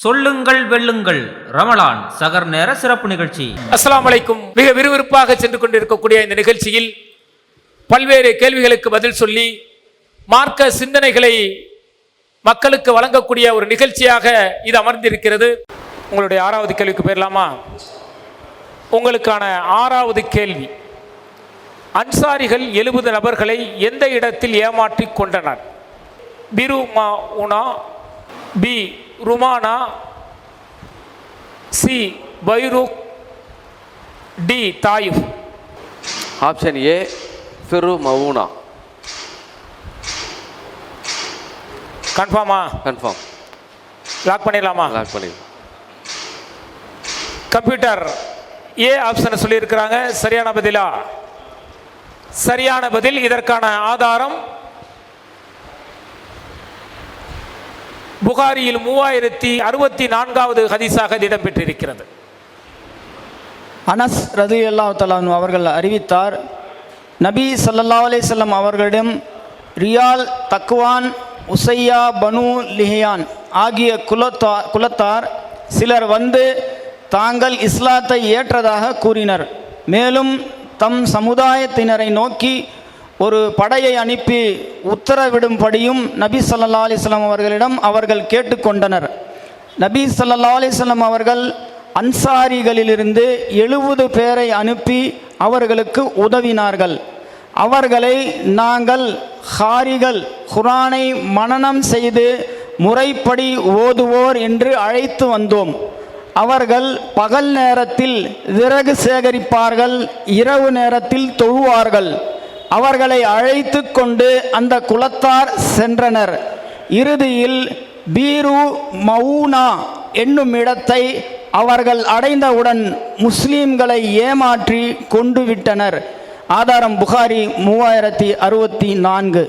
சொல்லுங்கள் வெல்லுங்கள். ரமலான் சகர் நேர சிறப்பு நிகழ்ச்சி. அஸ்லாம் வலைக்கும் மிக விறுவிறுப்பாக சென்று கொண்டிருக்கக்கூடிய இந்த நிகழ்ச்சியில் பல்வேறு கேள்விகளுக்கு பதில் சொல்லி மார்க்க சிந்தனைகளை மக்களுக்கு வழங்கக்கூடிய ஒரு நிகழ்ச்சியாக இது அமர்ந்திருக்கிறது. உங்களுடைய ஆறாவது கேள்விக்கு போயிடலாமா உங்களுக்கான ஆறாவது கேள்வி. அன்சாரிகள் எழுபது நபர்களை எந்த இடத்தில் ஏமாற்றி கொண்டனர் பிரு மா உனா பி ருமானா சி பைரூக் டி தாயிஃப் ஆப்ஷன் ஏ ஃபிரு மவுனா. கன்ஃபார்மா? கன்ஃபார்ம். லாக் பண்ணிடலாமா? லாக் பண்ணி கம்ப்யூட்டர் ஏ ஆப்ஷனை சொல்லியிருக்கிறாங்க. சரியான பதிலா? சரியான பதில் இதற்கான ஆதாரம் புகாரியில் மூவாயிரத்தி அறுபத்தி நான்காவது ஹதீஸாக இடம்பெற்றிருக்கிறது. அனஸ் ரது அல்லாஹ் அவர்கள் அறிவித்தார் நபி சல்லா அலைஹி அவர்களிடம் ரியால் தக்வான் உசையா பனு லிஹியான் ஆகிய குலத்தா குலத்தார் சிலர் வந்து தாங்கள் இஸ்லாத்தை ஏற்றதாக கூறினர். மேலும் தம் சமுதாயத்தினரை நோக்கி ஒரு படையை அனுப்பி உத்தரவிடும்படியும் நபி சொல்லா அலிஸ்லாம் அவர்களிடம் அவர்கள் கேட்டுக்கொண்டனர். நபி சொல்லா அலிஸ்லாம் அவர்கள் அன்சாரிகளிலிருந்து எழுபது பேரை அனுப்பி அவர்களுக்கு உதவினார்கள். அவர்களை நாங்கள் ஹாரிகள் குரானை மனனம் செய்து முறைப்படி ஓதுவோர் என்று அழைத்து வந்தோம். அவர்கள் பகல் நேரத்தில் விறகு சேகரிப்பார்கள் இரவு நேரத்தில் தொழுவார்கள். அவர்களை அழைத்து கொண்டு அந்த குலத்தார் சென்றனர். இறுதியில் பீரு மவுனா என்னும் இடத்தை அவர்கள் அடைந்தவுடன் முஸ்லீம்களை ஏமாற்றி கொண்டு விட்டனர். ஆதாரம் புகாரி மூவாயிரத்தி அறுபத்தி நான்கு.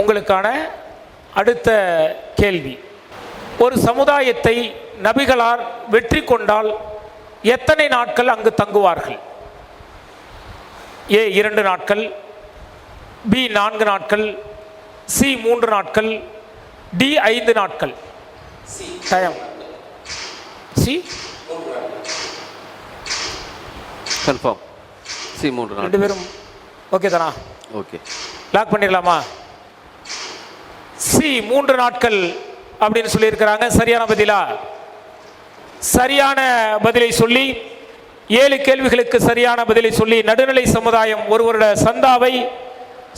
உங்களுக்கான அடுத்த கேள்வி. ஒரு சமுதாயத்தை நபிகளார் வெற்றி கொண்டால் எத்தனை நாட்கள் அங்கு தங்குவார்கள்? ஏ இரண்டு நாட்கள் பி நான்கு நாட்கள் சி மூன்று நாட்கள் டி ஐந்து நாட்கள். டைம். சி? கன்ஃபார்ம். சி மூன்று ரெண்டு பேரும் ஓகே தானா? ஓகே. லாக் பண்ணிடலாமா? சி மூன்று நாட்கள் அப்படின்னு சொல்லியிருக்கிறாங்க. சரியான பதிலா? சரியான பதிலை சொல்லி ஏழு கேள்விகளுக்கு சரியான பதிலை சொல்லி நடுநிலை சமுதாயம் ஒருவருட சந்தாவை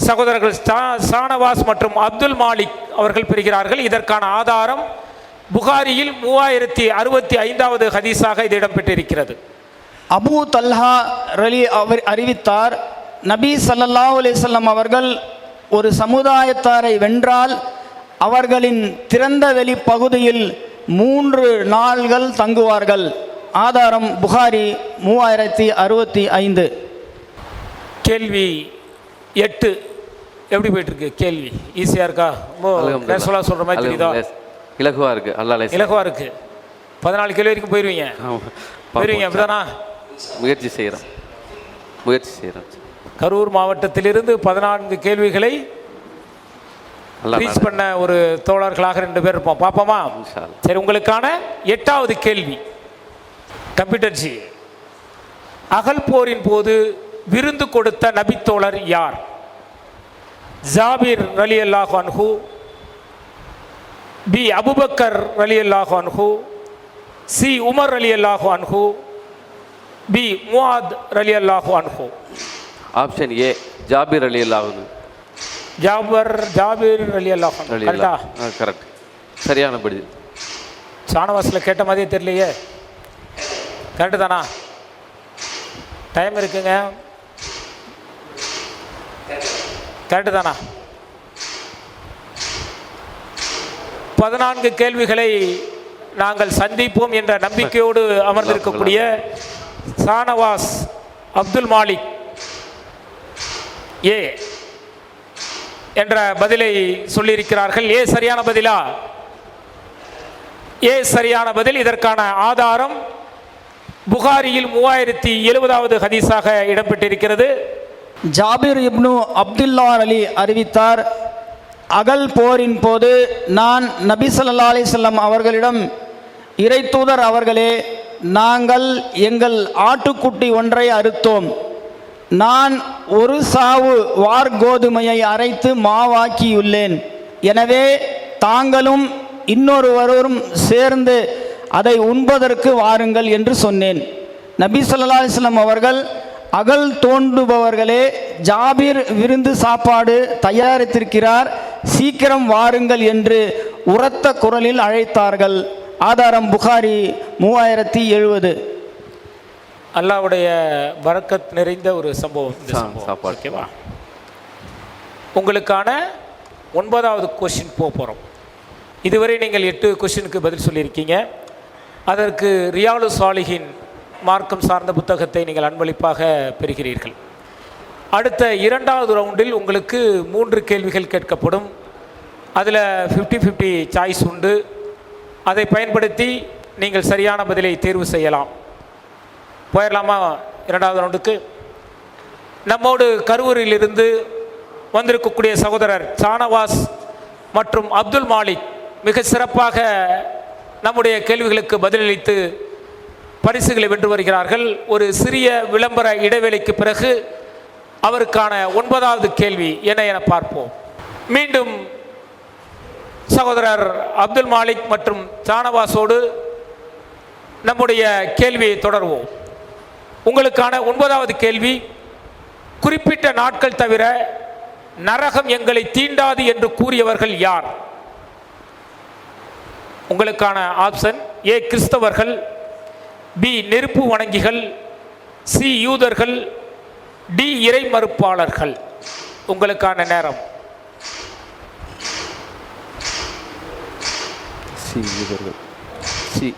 சகோதரர்கள் சானவாஸ் ஷானவாஸ் மற்றும் அப்துல் மாலிக் அவர்கள் பெறுகிறார்கள். இதற்கான ஆதாரம் புகாரியில் மூவாயிரத்தி அறுபத்தி ஐந்தாவது ஹதீஸாக இது இடம்பெற்றிருக்கிறது. அபூ தல்ஹா ரலி அவர் அறிவித்தார் நபி ஸல்லல்லாஹு அலைஹி அவர்கள் ஒரு சமுதாயத்தாரை வென்றால் அவர்களின் திறந்த வெளி பகுதியில் மூன்று நாள்கள் தங்குவார்கள். ஆதாரம் புகாரி மூவாயிரத்தி அறுபத்தி ஐந்து. கேள்வி எட்டு. எப்படி போயிட்டு இருக்கு கேள்வி ஈஸியா இருக்கா? ரொம்ப நேசுவலா சொல்ற மாதிரி தெரியுதா? இலகுவா இருக்கு. அல்லா லேஸ் இலகுவா இருக்கு. பதினாலு கேள்வி வரைக்கும் போயிருவீங்க. போயிருவீங்க அப்படிதானா? முயற்சி செய்கிறோம் முயற்சி செய்கிறோம் கரூர் மாவட்டத்திலிருந்து பதினான்கு கேள்விகளை ரீச் பண்ண ஒரு தோழர்களாக ரெண்டு பேர் இருப்போம். பார்ப்போமா. சரி உங்களுக்கான எட்டாவது கேள்வி. கம்ப்யூட்டர் ஜி அகல் போரின் போது விருந்து கொடுத்த நபித்தோழர் யார்? ஜாபிர் ரலி அல்லாஹ் அன்ஹு பி. அபுபக்கர் ரலி அல்லாஹ் அன்ஹு சி. உமர் ரலி அல்லாஹ் அன்ஹு பி. முவாத் ரலி அல்லாஹ் அன்ஹு. ஆப்ஷன் ஏ ஜாபிர் அலி அல்லாஹ் ஜாபர் ஜாபிர் அலி கரெக்டா அல்லாஹ் கரெக்ட் சரியான படி சாணவாசில் கேட்ட மாதிரியே தெரியலையே. கரெக்டு தானா? டைம் இருக்குங்க. கரெக்டு தானா? பதினான்கு கேள்விகளை நாங்கள் சந்திப்போம் என்ற நம்பிக்கையோடு அமர்ந்திருக்கக்கூடிய சானவாஸ் அப்துல் மாலிக் ஏ என்ற பதிலை சொல்லியிருக்கிறார்கள். ஏ சரியான பதிலா? ஏ சரியான பதில். இதற்கான ஆதாரம் புகாரியில் மூவாயிரத்தி எழுபதாவது ஹதீஸாக இடம்பெற்றிருக்கிறது. ஜாபிர் இப்னு அப்துல்லா அலி அறிவித்தார் அகல் போரின் போது நான் நபி ஸல்லல்லாஹு அலைஹி அவர்களிடம் அவர்களிடம் இறைத்தூதர் அவர்களே நாங்கள் எங்கள் ஆட்டுக்குட்டி ஒன்றை அறுத்தோம். நான் ஒரு சாவு வார் கோதுமையை அரைத்து மாவாக்கியுள்ளேன். எனவே தாங்களும் இன்னொருவரும் சேர்ந்து அதை உண்பதற்கு வாருங்கள் என்று சொன்னேன். நபி ஸல்லல்லாஹு அலைஹி வஸல்லம் அவர்கள் அகல் தோண்டுபவர்களே ஜாபீர் விருந்து சாப்பாடு தயாரித்திருக்கிறார் சீக்கிரம் வாருங்கள் என்று உரத்த குரலில் அழைத்தார்கள். ஆதாரம் புகாரி மூவாயிரத்தி எழுபது அல்லாவுடைய பரக்கத் நிறைந்த ஒரு சம்பவம். ஓகேவா உங்களுக்கான ஒன்பதாவது கொஷின் போக போகிறோம் இதுவரை நீங்கள் எட்டு கொஷினுக்கு பதில் சொல்லியிருக்கீங்க. அதற்கு ரியாலு சாலிஹின் மார்க்கம் சார்ந்த புத்தகத்தை நீங்கள் அன்பளிப்பாக பெறுகிறீர்கள். அடுத்த இரண்டாவது ரவுண்டில் உங்களுக்கு மூன்று கேள்விகள் கேட்கப்படும். அதில் 50 50 சாய்ஸ் உண்டு. அதை பயன்படுத்தி நீங்கள் சரியான பதிலை தேர்வு செய்யலாம். போயிடலாமா இரண்டாவது ரவுண்டுக்கு? நம்மோடு கரூரிலிருந்து வந்திருக்கக்கூடிய சகோதரர் சானவாஸ் மற்றும் அப்துல் மாலிக் மிக சிறப்பாக நம்முடைய கேள்விகளுக்கு பதிலளித்து பரிசுகளை வென்று வருகிறார்கள். ஒரு சிறிய விளம்பர இடைவேளைக்கு பிறகு அவருக்கான ஒன்பதாவது கேள்வி என்ன என பார்ப்போம். மீண்டும் சகோதரர் அப்துல் மாலிக் மற்றும் சானவாசோடு நம்முடைய கேள்வியை தொடர்வோம். உங்களுக்கான ஒன்பதாவது கேள்வி குறிப்பிட்ட நாட்கள் தவிர நரகம் எங்களை தீண்டாது என்று கூறியவர்கள் யார்? உங்களுக்கான ஆப்ஷன் ஏ கிறிஸ்தவர்கள் பி நெருப்பு வணங்கிகள் சி யூதர்கள் டி இறை மறுப்பாளர்கள். உங்களுக்கான நேரம். சி யூதர்கள். சி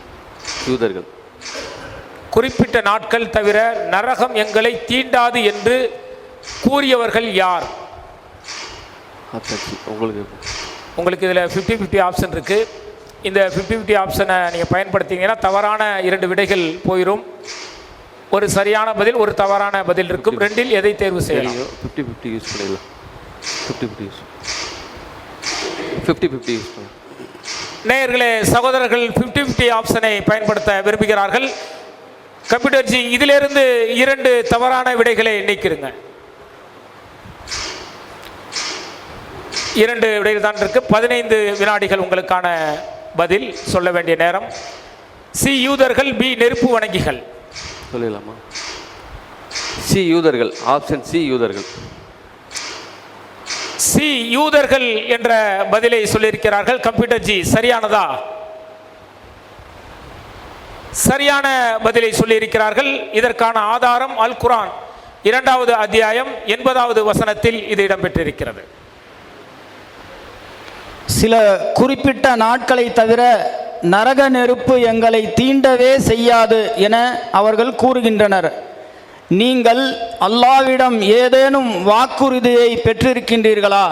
யூதர்கள். குறிப்பிட்ட நாட்கள் தவிர நரகம் எங்களை தீண்டாது என்று கூறியவர்கள் யார்? உங்களுக்கு. உங்களுக்கு இதில் 50 50 ஆப்ஷன் இருக்குது இந்த 50 50 ஆப்ஷனை நீங்கள் பயன்படுத்திங்கன்னா தவறான இரண்டு விடைகள் போயிடும் ஒரு சரியான பதில் ஒரு தவறான பதில் இருக்கும். ரெண்டில் எதை தேர்வு செய்யலாம்? ஃபிஃப்டி ஃபிஃப்டி யூஸ் பண்ணிடலாம். Fifty fifty use fifty fifty use பண்ணலாம் நேயர்களே சகோதரர்கள் 50 50 ஆப்ஷனை பயன்படுத்த விரும்புகிறார்கள். கம்ப்யூட்டர் ஜி இதிலிருந்து இரண்டு தவறான விடைகளை நீக்கிருங்க இரண்டு விடைகள் தான் இருக்கு. பதினைந்து வினாடிகள் உங்களுக்கான பதில் சொல்ல வேண்டிய நேரம். சி யூதர்கள் பி நெருப்பு வணங்கிகள். சொல்லிடலாமா? சி யூதர்கள் ஆப்ஷன் சி யூதர்கள். சி யூதர்கள் என்ற பதிலை சொல்லியிருக்கிறார்கள். கம்ப்யூட்டர் ஜி சரியானதா? சரியான பதிலை சொல்லியிருக்கிறார்கள். இதற்கான ஆதாரம் அல் குரான் இரண்டாவது அத்தியாயம் எண்பதாவது வசனத்தில் இது இடம்பெற்றிருக்கிறது. சில குறிப்பிட்ட நாட்களை தவிர நரக நெருப்பு எங்களை தீண்டவே செய்யாது என அவர்கள் கூறுகின்றனர். நீங்கள் அல்லாவிடம் ஏதேனும் வாக்குறுதியை பெற்றிருக்கின்றீர்களா?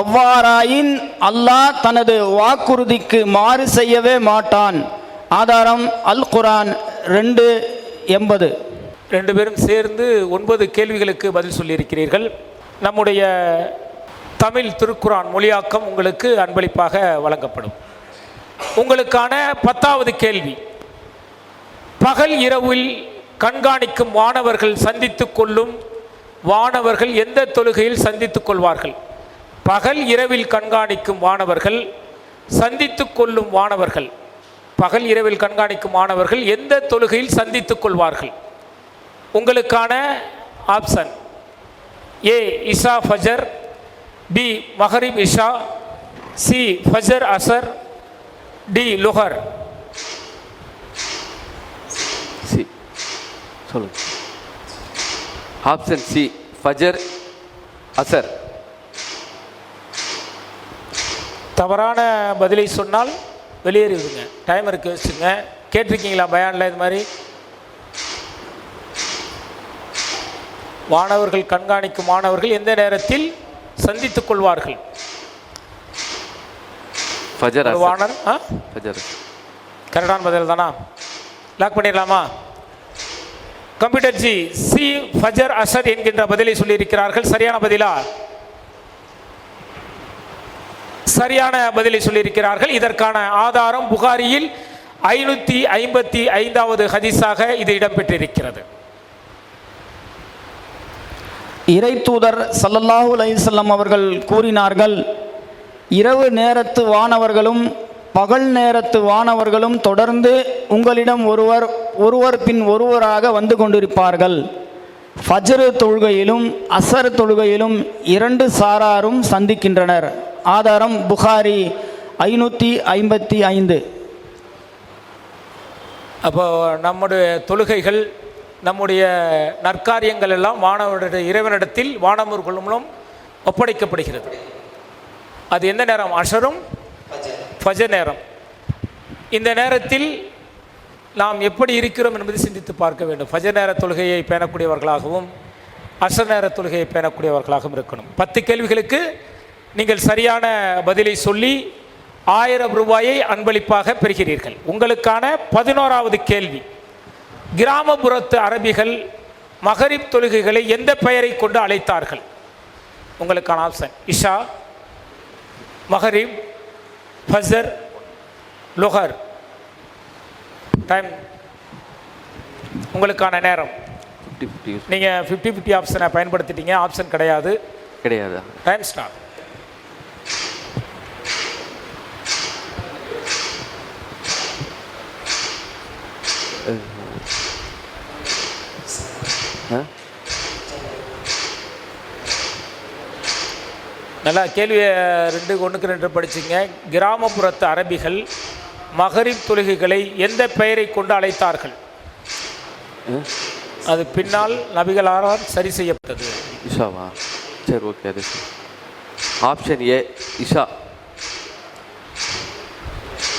அவ்வாறாயின் அல்லாஹ் தனது வாக்குறுதிக்கு மாறு செய்யவே மாட்டான். ஆதாரம் அல் குரான் ரெண்டு எண்பது. ரெண்டு பேரும் சேர்ந்து ஒன்பது கேள்விகளுக்கு பதில் சொல்லியிருக்கிறீர்கள். நம்முடைய தமிழ் திருக்குரான் மொழியாக்கம் உங்களுக்கு அன்பளிப்பாக வழங்கப்படும். உங்களுக்கான பத்தாவது கேள்வி. பகல் இரவில் கண்காணிக்கும் வானவர்கள் சந்தித்து கொள்ளும் வானவர்கள் எந்த தொழுகையில் சந்தித்துக் கொள்வார்கள்? பகல் இரவில் கண்காணிக்கும் வானவர்கள் சந்தித்து கொள்ளும் வானவர்கள் பகல் இரவில் கண்காணிக்கும் மாணவர்கள் எந்த தொழுகையில் சந்தித்துக் கொள்வார்கள்? உங்களுக்கான ஆப்ஷன். ஏ இசா ஃபஜர் பி மஹரிப் இஷா சி ஃபஜர் அசர் டி லுஹர் சி. சொல்லுங்க. ஆப்ஷன் சி ஃபஜர் அசர். தவறான பதிலை சொன்னால் வெளியேறிவிடுங்க. டைம் இருக்கு வச்சுங்க. கேட்டிருக்கீங்களா பயானில் இது மாதிரி? மாணவர்கள் கண்காணிக்கும் மாணவர்கள் எந்த நேரத்தில் சந்தித்துக் கொள்வார்கள் வானர் கரெக்டான பதில் தானா லாக் பண்ணிடலாமா? கம்ப்யூட்டர் ஜி சி ஃபஜர் அசர் என்கின்ற பதிலை சொல்லியிருக்கிறார்கள். சரியான பதிலா? சரியான பதிலை சொல்லியிருக்கிறார்கள். இதற்கான ஆதாரம் புகாரியில் ஐநூற்றி ஐம்பத்தி ஐந்தாவது ஹதீஸாக இது இடம்பெற்றிருக்கிறது. இறை தூதர் சல்லல்லாஹு அலைஹிஸ்ஸலாம் அவர்கள் கூறினார்கள் இரவு நேரத்து வானவர்களும் பகல் நேரத்து வானவர்களும் தொடர்ந்து உங்களிடம் ஒருவர் ஒருவர் பின் ஒருவராக வந்து கொண்டிருப்பார்கள். ஃபஜ்ரு தொழுகையிலும் அசர் தொழுகையிலும் இரண்டு சாராரும் சந்திக்கின்றனர். ஆதாரம் புகாரி ஐநூற்றி ஐம்பத்தி ஐந்து. அப்போ நம்முடைய தொழுகைகள் நம்முடைய நற்காரியங்கள் எல்லாம் வானவருடைய இறைவனிடத்தில் வானமூர் மூலம் ஒப்படைக்கப்படுகிறது. அது எந்த நேரம்? அஷரும் ஃபஜ நேரம். இந்த நேரத்தில் நாம் எப்படி இருக்கிறோம் என்பதை சிந்தித்து பார்க்க வேண்டும். ஃபஜ நேர தொழுகையை பேணக்கூடியவர்களாகவும் அசர் நேர தொழுகையை பேணக்கூடியவர்களாகவும் இருக்கணும். பத்து கேள்விகளுக்கு நீங்கள் சரியான பதிலை சொல்லி ஆயிரம் ரூபாயை அன்பளிப்பாக பெறுகிறீர்கள். உங்களுக்கான பதினோராவது கேள்வி. கிராமப்புறத்து அரபிகள் மகரிப் தொழுகைகளை எந்த பெயரை கொண்டு அழைத்தார்கள்? உங்களுக்கான ஆப்ஷன் இஷா மகரிப் ஃபஜர் லுஹர். டைம் உங்களுக்கான நேரம். ஃபிஃப்டி ஃபிஃப்டி நீங்கள் ஃபிஃப்டி ஃபிஃப்டி ஆப்ஷனை பயன்படுத்திட்டீங்க. ஆப்ஷன் கிடையாது. கிடையாதா? டைம் ஸ்டார்ட் நல்லா கேள்வி ரெண்டு ஒன்றுக்கு ரெண்டு படிச்சிங்க. கிராமப்புறத்து அரபிகள் மகரிப் தொழுகைகளை எந்த பெயரை கொண்டு அழைத்தார்கள்? அது பின்னால் நபிகளாரால் சரி செய்யப்பட்டது. இஷாவா? சரி ஓகே அது ஆப்ஷன் ஏ இஷா.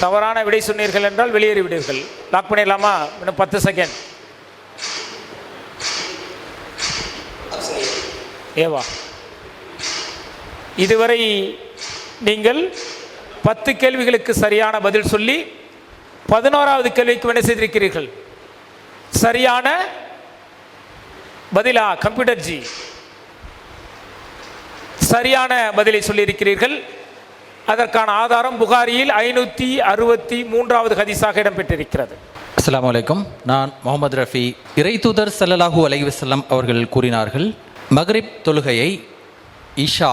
தவறான விடை சொன்னீர்கள் என்றால் வெளியேறி விடுவீர்கள் லாக் பண்ணிடலாமா? இன்னும் பத்து செகண்ட் ஏவா. இதுவரை நீங்கள் பத்து கேள்விகளுக்கு சரியான பதில் சொல்லி பதினோராவது கேள்விக்கு என்ன செய்திருக்கிறீர்கள்? சரியான பதிலா கம்ப்யூட்டர் ஜி? சரியான பதிலை சொல்லியிருக்கிறீர்கள். அதற்கான ஆதாரம் புகாரியில் ஐநூற்றி அறுபத்தி மூன்றாவது ஹதீஸாக இடம்பெற்றிருக்கிறது. அஸ்லாம் வலைக்கும் நான் முகமது ரஃபி இறை தூதர் சல்லலாஹூ அலைவசல்லம் அவர்கள் கூறினார்கள் மக்ரிப் தொழுகையை இஷா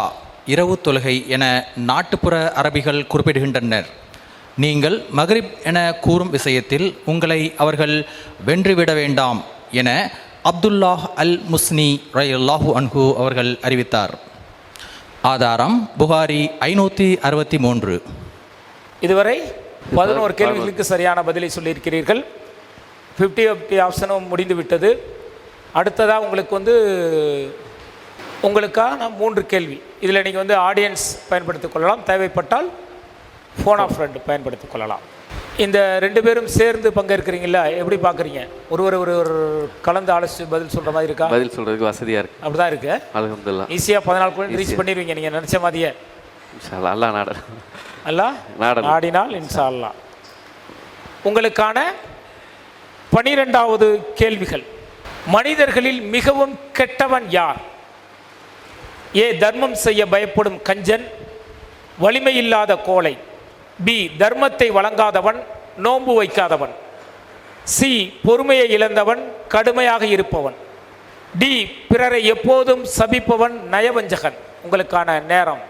இரவு தொழுகை என நாட்டுப்புற அரபிகள் குறிப்பிடுகின்றனர். நீங்கள் மக்ரிப் என கூறும் விஷயத்தில் உங்களை அவர்கள் வென்றுவிட வேண்டாம் என அப்துல்லாஹ் அல் முஸ்னி ரயல்லாஹு அன்ஹு அவர்கள் அறிவித்தார். ஆதாரம் புகாரி ஐநூற்றி அறுபத்தி மூன்று. இதுவரை பதினோரு கேள்விகளுக்கு சரியான பதிலை சொல்லியிருக்கிறீர்கள். ஃபிஃப்டி ஃபிஃப்டி ஆப்ஷனும் முடிந்து விட்டது அடுத்ததாக உங்களுக்கு வந்து உங்களுக்கான மூன்று கேள்வி. இதில் நீங்கள் வந்து ஆடியன்ஸ் பயன்படுத்திக் கொள்ளலாம். தேவைப்பட்டால் ஃபோன் ஆஃப் ஃப்ரெண்ட் பயன்படுத்திக் கொள்ளலாம். இந்த ரெண்டு பேரும் சேர்ந்து பங்கேற்கிறீங்களா எப்படி பார்க்குறீங்க? ஒருவர் ஒரு ஒரு கலந்து ஆலோசித்து பதில் சொல்கிற மாதிரி இருக்கா? பதில் சொல்கிறதுக்கு வசதியாக இருக்கு. அப்படி தான் இருக்கு அலகம்துல்லா ஈஸியாக பதினாலு பாயிண்ட் ரீச் பண்ணிடுவீங்க நீங்கள் நினச்ச மாதிரியே. அல்லா நாட அல்லா. நாடினால் இன்ஷா அல்லாஹ் உங்களுக்கான பனிரெண்டாவது கேள்விகள். மனிதர்களில் மிகவும் கெட்டவன் யார்? ஏ தர்மம் செய்ய பயப்படும் கஞ்சன் வலிமையில்லாத கோலை பி தர்மத்தை வழங்காதவன் நோன்பு வைக்காதவன். சி பொறுமையை இழந்தவன் கடுமையாக இருப்பவன். டி பிறரை எப்போதும் சபிப்பவன் நயவஞ்சகன். உங்களுக்கான நேரம்.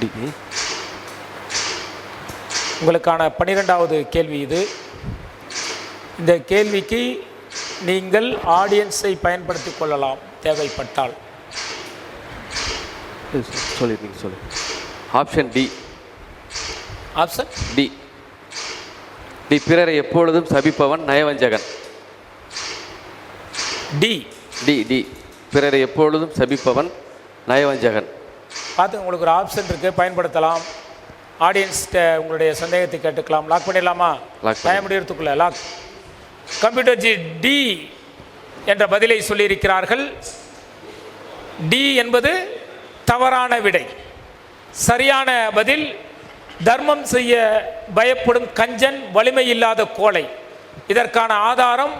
டி உங்களுக்கான பன்னிரெண்டாவது கேள்வி இது. இந்த கேள்விக்கு நீங்கள் ஆடியன்ஸை பயன்படுத்திக் கொள்ளலாம் தேவைப்பட்டால். சொல்லிருந்தீங்க சொல்லு option D option D D பிறரை எப்பொழுதும் சபிப்பவன் நயவஞ்சகன். டி டி டி பிறரை எப்பொழுதும் சபிப்பவன் நயவஞ்சகன். பார்த்து உங்களுக்கு ஒரு ஆப்ஷன் இருக்குது பயன்படுத்தலாம். ஆடியன்ஸ்கிட்ட உங்களுடைய சந்தேகத்தை கேட்டுக்கலாம். லாக் பண்ணிடலாமா? டைம் முடியறதுக்குள்ள லாக் கம்ப்யூட்டர் ஜி டி என்ற பதிலை சொல்லியிருக்கிறார்கள். டி என்பது தவறான விடை. சரியான பதில் தர்மம் செய்ய பயப்படும் கஞ்சன் வலிமை இல்லாத கோழை. இதற்கான ஆதாரம்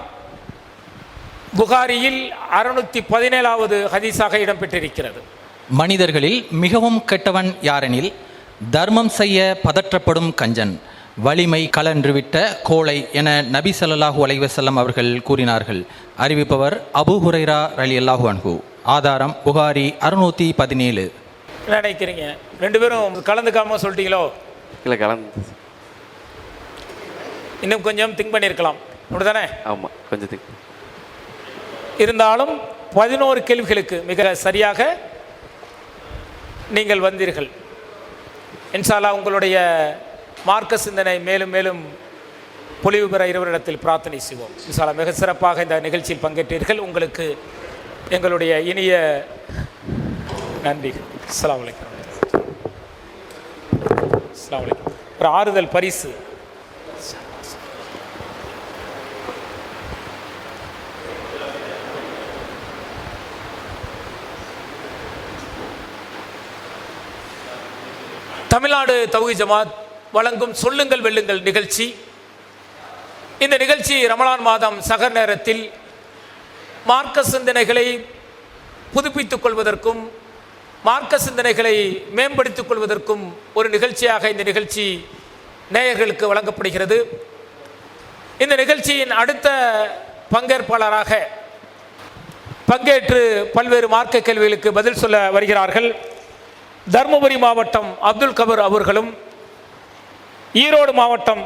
புகாரியில் அறுநூத்தி பதினேழாவது ஹதீஸாக இடம்பெற்றிருக்கிறது. மனிதர்களில் மிகவும் கெட்டவன் யாரெனில்? தர்மம் செய்ய பதற்றப்படும் கஞ்சன் வலிமை கலன்றுவிட்ட கோழை என நபி ஸல்லல்லாஹு அலைஹி வஸல்லம் அவர்கள் கூறினார்கள். அறிவிப்பவர் அபூ ஹுரைரா ரலியல்லாஹு அன்ஹு. ஆதாரம் புகாரி அறுநூற்றி பதினேழு. என்ன நினைக்கிறீங்க? ரெண்டு பேரும் கலந்துக்காம சொல்லிட்டீங்களோ? இல்லை கலந்து இன்னும் கொஞ்சம் திங்க் பண்ணியிருக்கலாம். அப்படிதானே ஆமாம் கொஞ்சம் திக் இருந்தாலும் பதினோரு கேள்விகளுக்கு மிக சரியாக நீங்கள் வந்தீர்கள். இன்ஷால்லா உங்களுடைய மார்க்க சிந்தனை மேலும் மேலும் பொலிவு பெற இருவரிடத்தில் பிரார்த்தனை செய்வோம். இன்ஷால்லா மிக சிறப்பாக இந்த நிகழ்ச்சியில் பங்கேற்றீர்கள். உங்களுக்கு எங்களுடைய இனிய நன்றி. அஸ்லாம் வலைக்கம் அஸ்லாம் வலைக்கம் ஒரு ஆறுதல் பரிசு. தமிழ்நாடு தௌஹி ஜமாத் வழங்கும் சொல்லுங்கள் வெல்லுங்கள் நிகழ்ச்சி. இந்த நிகழ்ச்சி ரமலான் மாதம் சகர் நேரத்தில் மார்க்க சிந்தனைகளை புதுப்பித்துக் கொள்வதற்கும் மார்க்க சிந்தனைகளை மேம்படுத்திக் கொள்வதற்கும் ஒரு நிகழ்ச்சியாக இந்த நிகழ்ச்சி நேயர்களுக்கு வழங்கப்படுகிறது. இந்த நிகழ்ச்சியின் அடுத்த பங்கேற்பாளராக பங்கேற்று பல்வேறு மார்க்க கேள்விகளுக்கு பதில் சொல்ல வருகிறார்கள். தருமபுரி மாவட்டம் அப்துல் கபர் அவர்களும் ஈரோடு மாவட்டம்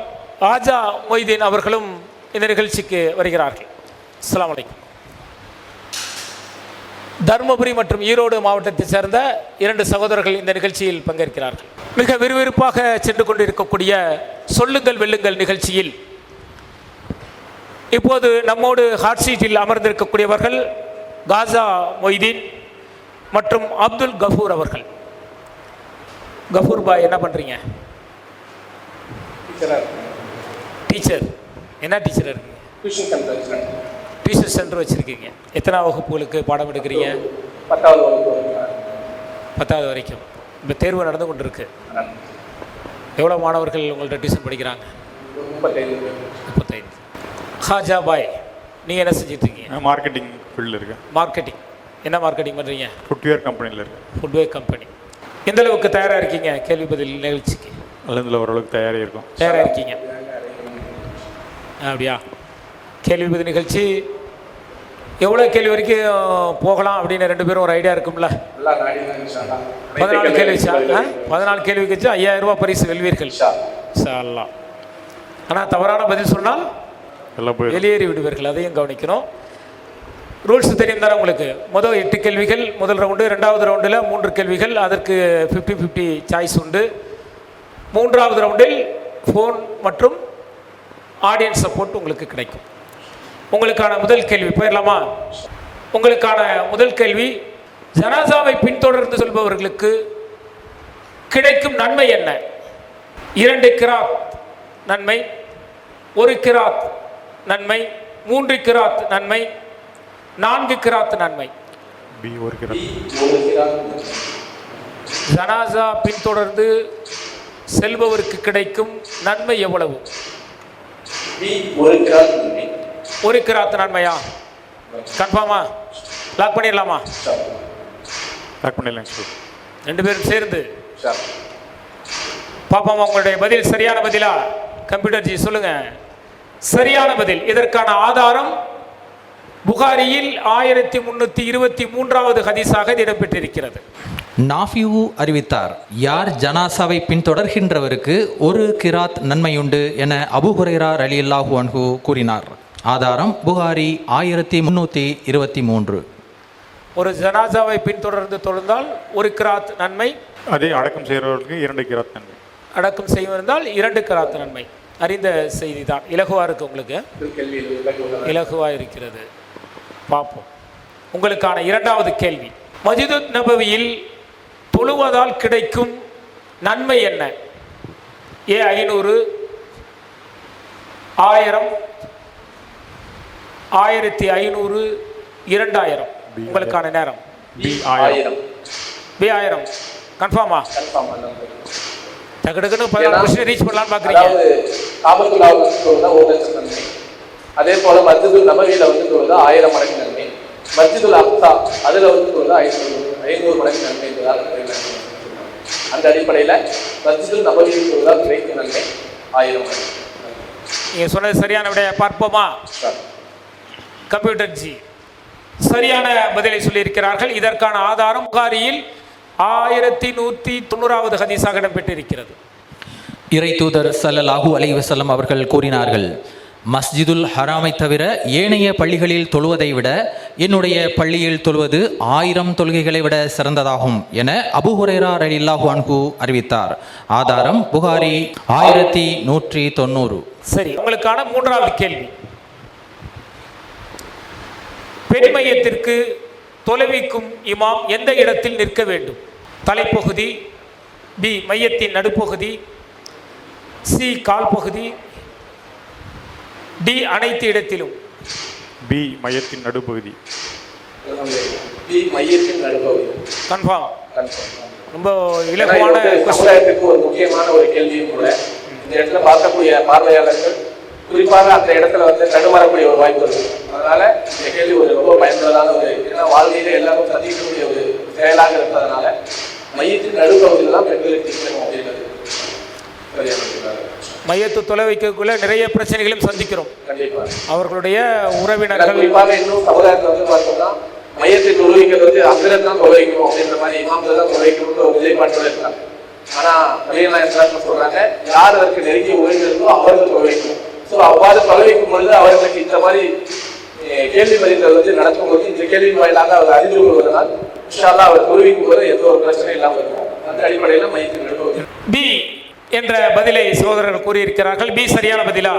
ஆஜா மொய்தீன் அவர்களும் இந்த நிகழ்ச்சிக்கு வருகிறார்கள். அஸ்லாம் வலைக்கம் தருமபுரி மற்றும் ஈரோடு மாவட்டத்தைச் சேர்ந்த இரண்டு சகோதரர்கள் இந்த நிகழ்ச்சியில் பங்கேற்கிறார்கள். மிக விறுவிறுப்பாக சென்று கொண்டிருக்கக்கூடிய சொல்லுங்கள் வெல்லுங்கள் நிகழ்ச்சியில் இப்போது நம்மோடு ஹாட் சீட்டில் அமர்ந்திருக்கக்கூடியவர்கள் காசா மொய்தீன் மற்றும் அப்துல் கஃபூர் அவர்கள். கஃபூர் பாய் என்ன பண்ணுறீங்க டீச்சர் என்ன டீச்சர் இருக்கீங்க? டியூஷன் சென்டர் டியூஷன் சென்டர் வச்சுருக்கீங்க. எத்தனை வகுப்புகளுக்கு பாடம் எடுக்கிறீங்க? பத்தாவது பத்தாவது வரைக்கும். இப்போ தேர்வு நடந்து கொண்டு இருக்கு எவ்வளோ மாணவர்கள் உங்கள்ட்ட டியூஷன் படிக்கிறாங்க? முப்பத்தைந்து. ஹாஜா பாய் நீங்கள் என்ன செஞ்சுட்டு இருக்கீங்க நான் மார்க்கெட்டிங் ஃபீல்டில் இருக்கேன். மார்க்கெட்டிங் என்ன மார்க்கெட்டிங் பண்ணுறீங்க ஃபுட்வேர் கம்பெனியில் இருக்கேன். ஃபுட்வேர் கம்பெனி எந்த அளவுக்கு தயாராக இருக்கீங்க? கேள்வி பதில் நிகழ்ச்சிக்கு. அதில் ஓரளவுக்கு தயாரி இருக்கும். தயாராக இருக்கீங்க. அப்படியா? கேள்வி பதில் நிகழ்ச்சி. எவ்வளோ கேள்வி வரைக்கும் போகலாம் அப்படின்னு ரெண்டு பேரும் ஒரு ஐடியா இருக்கும்ல. பதினாலு கேள்வி? பதினாலு கேள்விக்கு வச்சு ஐயாயிரம் ரூபாய் பரிசு வெல்வீர்கள். சாலாம் ஆனால் தவறான பதில் சொன்னால் வெளியேறி விடுவீர்கள். அதையும் கவனிக்கணும். ரூல்ஸ் தெரியும் தானே உங்களுக்கு. முதல் எட்டு கேள்விகள் முதல் ரவுண்டு ரெண்டாவது ரவுண்டில் மூன்று கேள்விகள். அதற்கு ஃபிஃப்டி ஃபிஃப்டி சாய்ஸ் உண்டு. மூன்றாவது ரவுண்டில் ஃபோன் மற்றும் ஆடியன்ஸ் சப்போர்ட் உங்களுக்கு கிடைக்கும். உங்களுக்கான முதல் கேள்வி போயிடலாமா? உங்களுக்கான முதல் கேள்வி ஜனாசாவை பின்தொடர்ந்து சொல்பவர்களுக்கு கிடைக்கும் நன்மை என்ன? இரண்டு கிராத் நன்மை ஒரு கிராத் நன்மை மூன்று கிராத் நன்மை நான்கு கிராத் நன்மை. பி ஒரு கிராம் ஜனாசா பின்தொடர்ந்து செல்பவருக்கு கிடைக்கும் நன்மை எவ்வளவு? ஒரு கிராத் நன்மையா? கன்ஃபார்மா? லாக் பண்ணிடலாமா? பண்ணிடலாங்க சார் ரெண்டு பேரும் சேர்ந்து. பாப்பாமா உங்களுடைய பதில் சரியான பதிலா? கம்ப்யூட்டர் ஜி சொல்லுங்க. சரியான பதில். இதற்கான ஆதாரம் புகாரியில் ஆயிரத்தி முன்னூத்தி இருபத்தி மூன்றாவது ஹதீஸாக இது இடம்பெற்றிருக்கிறது. நாஃபியூ அறிவித்தார் யார் ஜனாசாவை பின்தொடர்கின்றவருக்கு ஒரு கிராத் நன்மையுண்டு என அபு ஹுரைரா ரலியல்லாஹு அன்ஹு கூறினார். ஆதாரம் புகாரி ஆயிரத்தி முன்னூற்றி இருபத்தி மூன்று. ஒரு ஜனாசாவை பின்தொடர்ந்து தொழுந்தால் ஒரு கிராத் நன்மை அதே அடக்கம் செய்கிறவர்களுக்கு இரண்டு கிராத் நன்மை. அடக்கம் செய்வதால் இரண்டு கிராத் நன்மை. அறிந்த செய்தி தான் இலகுவா இருக்கு உங்களுக்கு? இது கேள்வியில் விளக்குவதற்கு இலகுவா இருக்கிறது. பார்ப்போம். உங்களுக்கான இரண்டாவது கேள்வி. மஜிதுத் நபவியில் தொழுவதால் கிடைக்கும் நன்மை என்ன? ஏ ஐநூறு. ஆயிரம். ஆயிரத்தி ஐநூறு இரண்டாயிரம். உங்களுக்கான நேரம். பி ஆயிரம். ஆயிரம். பி ஆயிரம். கன்ஃபார்மா. டக்கு டக்குன்னு பதினாறு ரீச் பண்ணலாம்னு பார்க்குறீங்க அதே போல மஸ்ஜிதுல் நபவியில வந்து தொழுது ஆயிரம் மடங்கு நன்மை. மஸ்ஜிதுல் அக்ஸா அதுல வந்து தொழுது ஐநூறு ஐநூறு மடங்கு நன்மை என்பதாக. அந்த அடிப்படையில மஸ்ஜிதுல் நபவியில் தொழுதால் கிடைக்கும் நன்மை ஆயிரம் மடங்கு நீங்க சொன்னது சரியான விடைய பார்ப்போமா? சார். கம்ப்யூட்டர் ஜி. சரியான பதிலை சொல்லியிருக்கிறார்கள். இதற்கான ஆதாரம் புகாரியில் ஆயிரத்தி நூற்றி தொண்ணூறாவது ஹதீஸாக இடம்பெற்றிருக்கிறது. இறை தூதர் சல்லல்லாஹு அலைஹி வஸல்லம் அவர்கள் கூறினார்கள் மஸ்ஜிதுல் ஹராமை தவிர ஏனைய பள்ளிகளில் தொழுவதை விட என்னுடைய பள்ளியில் தொழுவது ஆயிரம் தொழுகைகளை விட சிறந்ததாகும் என அபு ஹுரைரா ரலில்லாஹு அன்ஹு அறிவித்தார். ஆதாரம் புகாரி ஆயிரத்தி நூற்றி தொண்ணூறு. சரி உங்களுக்கான மூன்றாவது கேள்வி. பெண்மையத்திற்கு தொலைவிக்கும் இமாம் எந்த இடத்தில் நிற்க வேண்டும்? தலைப்பகுதி பி மையத்தின் நடுப்பகுதி சி கால் பகுதி டி அனைத்து இடத்திலும். பி மையத்தின் நடுப்பகுதி. பி மையத்தின் நடுப்பகுதி. கன்ஃபார்ம் கன்ஃபார்ம் ரொம்ப இலகுவான. சமுதாயத்துக்கு ஒரு முக்கியமான ஒரு கேள்வியும் கூட இந்த இடத்துல பார்க்கக்கூடிய பார்வையாளர்கள் குறிப்பாக அந்த இடத்துல வந்து தடுமாறக்கூடிய ஒரு வாய்ப்பு இருக்கு. அதனால இந்த கேள்வி ஒரு ரொம்ப பயனுள்ளதான ஒரு ஏன்னா வாழ்க்கையில எல்லாரும் சந்திக்கக்கூடிய ஒரு செயலாக இருப்பதனால மையத்தின் நடுப்பகுதியில் தான் பெண்களுக்கு நிற்கணும் அப்படின்றது. சரியான. மையத்து தொலை வைக்கக்குள்ள நிறைய பிரச்சனைகளும் சந்திக்கிறோம். அவர்களுடைய உறவினர்கள் இன்னும் சமுதாயத்தில் வந்து பார்த்தோம்னா மையத்தை தொழுவிக்கிறது வந்து தான் தொலைக்கணும் அப்படின்ற மாதிரி இமாம்கள் தான் தொலைக்கணும்னு ஒரு நிலைப்பாட்டோட இருக்காங்க. ஆனா நவீன சொல்றாங்க? யார் அதற்கு நெருங்கிய உறவினர்களோ அவர்கள் தொலைக்கணும் ஸோ அவ்வாறு தொலைவிக்கும் பொழுது அவர்களுக்கு இந்த மாதிரி கேள்வி பதில்கள் வந்து நடக்கும்போது இந்த கேள்வியின் வாயிலாக அவர் அறிந்து கொள்வதனால் இன்ஷால்லா அவர் தொழுவிக்கும் போது எந்த ஒரு பிரச்சனையும் இல்லாமல் இருக்கும் அந்த அடிப்படையில் மையத்தின் நடுப்பகுதி பி என்ற பதிலை சகோதரர்கள் கூறியிருக்கிறார்கள். பி சரியான பதிலா?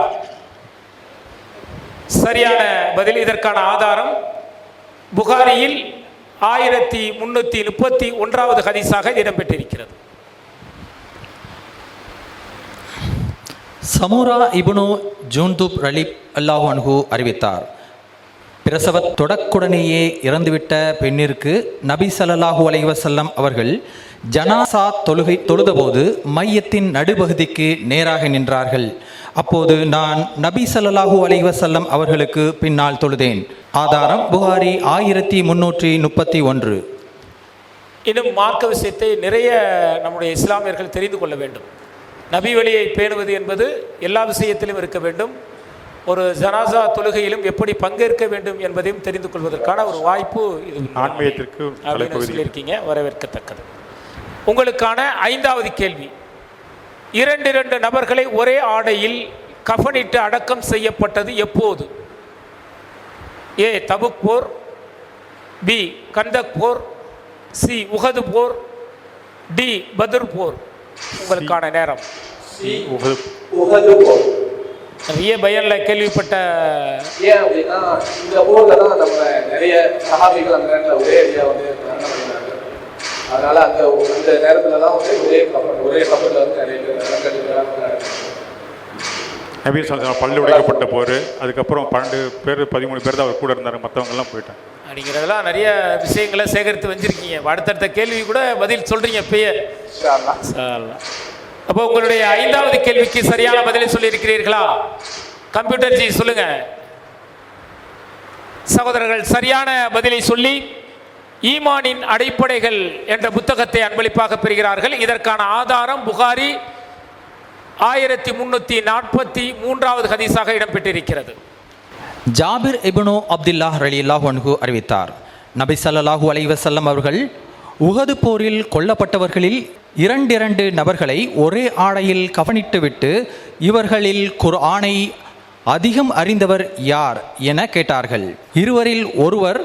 சரியான பதில். இதற்கான ஆதாரம் புகாரியில் ஆயிரத்தி முன்னூத்தி முப்பத்தி ஒன்றாவது ஹதீஸாக இடம்பெற்றிருக்கிறது. சமூரா இபுனு ஜூன்துப் ரலிப் அல்லாஹு அன்ஹு அறிவித்தார். பிரசவ தொடக்குடனேயே இறந்துவிட்ட பெண்ணிற்கு நபி சல்லாஹூ அலைவசல்லம் அவர்கள் ஜனாசா தொழுகை தொழுதபோது மையத்தின் நடுப்பகுதிக்கு நேராக நின்றார்கள். அப்போது நான் நபி ஸல்லல்லாஹு அலைஹி வஸல்லம் அவர்களுக்கு பின்னால் தொழுதேன். ஆதாரம் புகாரி ஆயிரத்தி முன்னூற்றி முப்பத்தி ஒன்று. இன்னும் மார்க்க விஷயத்தை நிறைய நம்முடைய இஸ்லாமியர்கள் தெரிந்து கொள்ள வேண்டும். நபி வழியை பேணுவது என்பது எல்லா விஷயத்திலும் இருக்க வேண்டும். ஒரு ஜனாசா தொழுகையிலும் எப்படி பங்கேற்க வேண்டும் என்பதையும் தெரிந்து கொள்வதற்கான ஒரு வாய்ப்பு இது. ஆன்மீகத்திற்கு சொல்லியிருக்கீங்க வரவேற்கத்தக்கது. உங்களுக்கான ஐந்தாவது கேள்வி. இரண்டு இரண்டு நபர்களை ஒரே ஆடையில் கஃனிட்டு அடக்கம் செய்யப்பட்டது எப்போது? ஏ தபுக் போர் பி கந்தக் போர் சி உகது போர் டி பத்ர் போர். உங்களுக்கான நேரம். நிறைய பயனில் கேள்விப்பட்ட ஏன் அப்படின்னா இந்த போர்ல தான் நம்ம நிறைய சஹாபிகள் அந்த நேரத்தில் ஒரே வந்து அதனால அந்த அந்த நேரத்துல தான் வந்து ஒரே கப்பல் ஒரே கப்பல்ல வந்து நிறைய பேர் இறந்துட்டாங்க. நபி சொல்ல பல்லு உடைக்கப்பட்ட போர் அதுக்கப்புறம் பன்னெண்டு பேர் பதிமூணு பேர் தான் அவர் கூட இருந்தார் மற்றவங்க எல்லாம் போயிட்டாங்க. அப்படிங்கிறதெல்லாம் நிறைய விஷயங்களை சேகரித்து வச்சிருக்கீங்க. அடுத்தடுத்த கேள்வி கூட பதில் சொல்றீங்க இப்பயே. இன்ஷா அல்லாஹ். அப்போ உங்களுடைய ஐந்தாவது கேள்விக்கு சரியான பதிலை சொல்லியிருக்கிறீர்களா? கம்ப்யூட்டர் ஜி சொல்லுங்க. சகோதரர்கள் சரியான பதிலை சொல்லி ஈமானின் அடிப்படைகள் என்ற புத்தகத்தை அன்பளிப்பாக பெறுகிறார்கள். இதற்கான ஆதாரம் புகாரி ஆயிரத்தி முன்னூற்றி நாற்பத்தி மூன்றாவது ஹதீஸாக இடம்பெற்றிருக்கிறது. ஜாபிர் இப்னு அப்துல்லாஹ் ரலியல்லாஹு அன்ஹு அறிவித்தார். நபி ஸல்லல்லாஹு அலைவசல்லம் அவர்கள் உகது போரில் கொல்லப்பட்டவர்களில் இரண்டிரண்டு நபர்களை ஒரே ஆடையில் கவனித்துவிட்டு இவர்களில் குர்ஆனை அதிகம் அறிந்தவர் யார் என கேட்டார்கள். இருவரில் ஒருவர்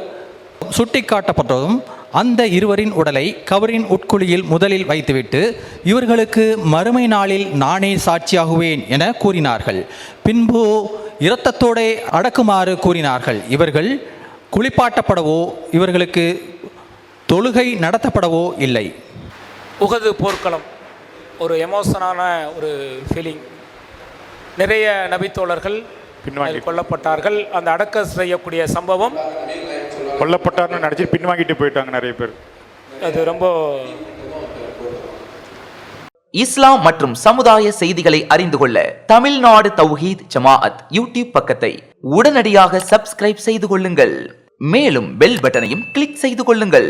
சுட்டிக்காட்டப்பட்டதும் அந்த இருவரின் உடலை கவரின் உட்குழியில் முதலில் வைத்துவிட்டு இவர்களுக்கு மறுமை நாளில் நானே சாட்சியாகுவேன் என கூறினார்கள். பின்பு இரத்தத்தோடே அடக்குமாறு கூறினார்கள். இவர்கள் குளிப்பாட்டப்படவோ இவர்களுக்கு தொழுகை நடத்தப்படவோ இல்லை. உகது போர்க்களம். ஒரு எமோஷனான ஒரு ஃபீலிங் நிறைய நபித்தோழர்கள் கொல்லப்பட்டார்கள் அந்த அடக்க செய்யக்கூடிய சம்பவம் கொல்லப்பட்டார்னு நினச்சி பின்வாங்கிட்டு போயிட்டாங்க நிறைய பேர். அது ரொம்ப இஸ்லாம் மற்றும் சமுதாய செய்திகளை அறிந்து கொள்ள தமிழ்நாடு தௌஹீத் ஜமாஅத் யூடியூப் பக்கத்தை உடனடியாக சப்ஸ்கிரைப் செய்து கொள்ளுங்கள். மேலும் பெல் பட்டனையும் கிளிக் செய்து கொள்ளுங்கள்.